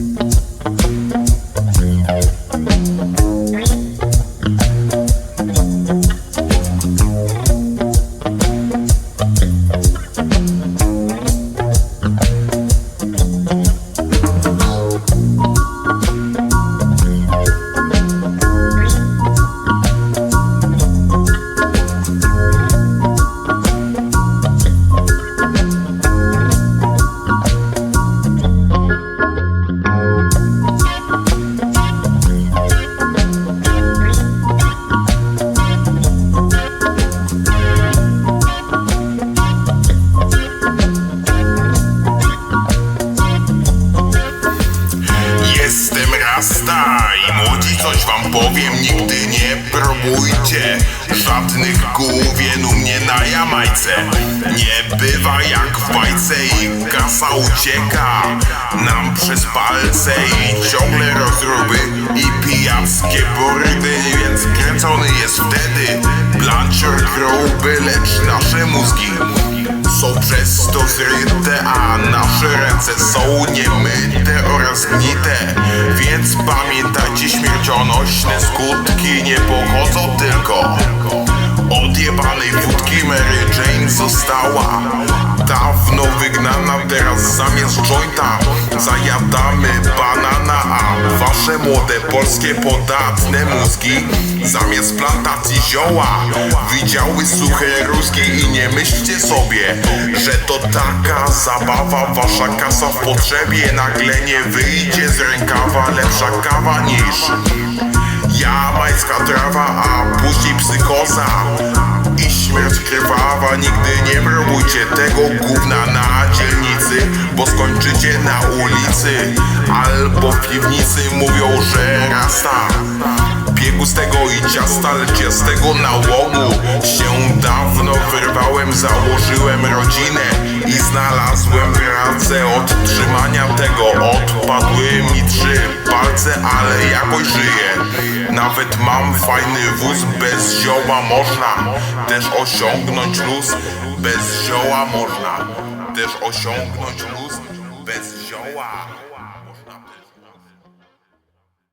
Thank you. I młodzi coś wam powiem Nigdy nie próbujcie żadnych główien u mnie na Jamajce. Nie bywa jak w bajce i kasa ucieka Nam przez palce i ciągle rozruby i pijackie burdy Więc kręcony jest wtedy blancior gruby, lecz nasze mózgi są przez to zryte, a nasze ręce są niemyte oraz gnite Więc pamiętajcie, śmiercionośne skutki nie pochodzą tylko. Od jebanej wódki Mary Jane została. Dawno wygnana, teraz zamiast jointa Zajadamy a wasze młode polskie podatne mózgi Zamiast plantacji zioła Widziały suche ruski i nie myślcie sobie Że to taka zabawa Wasza kasa w potrzebie Nagle nie wyjdzie z rękawa Lepsza kawa niż Jamańska trawa, a później psychoza. I śmierć krwawa Nigdy nie próbujcie tego gówna na dzielnicy Bo skończycie na ulicy. Albo w piwnicy mówią, że rasta. Biegu z tego i ciasta, lecz z tego nałomu. Się dawno wyrwałem, założyłem rodzinę I znalazłem pracę. Od trzymania tego Odpadły mi trzy palce, ale jakoś żyję Nawet mam fajny wóz, bez zioła można. Też osiągnąć luz, bez zioła można. Też osiągnąć luz, bez zioła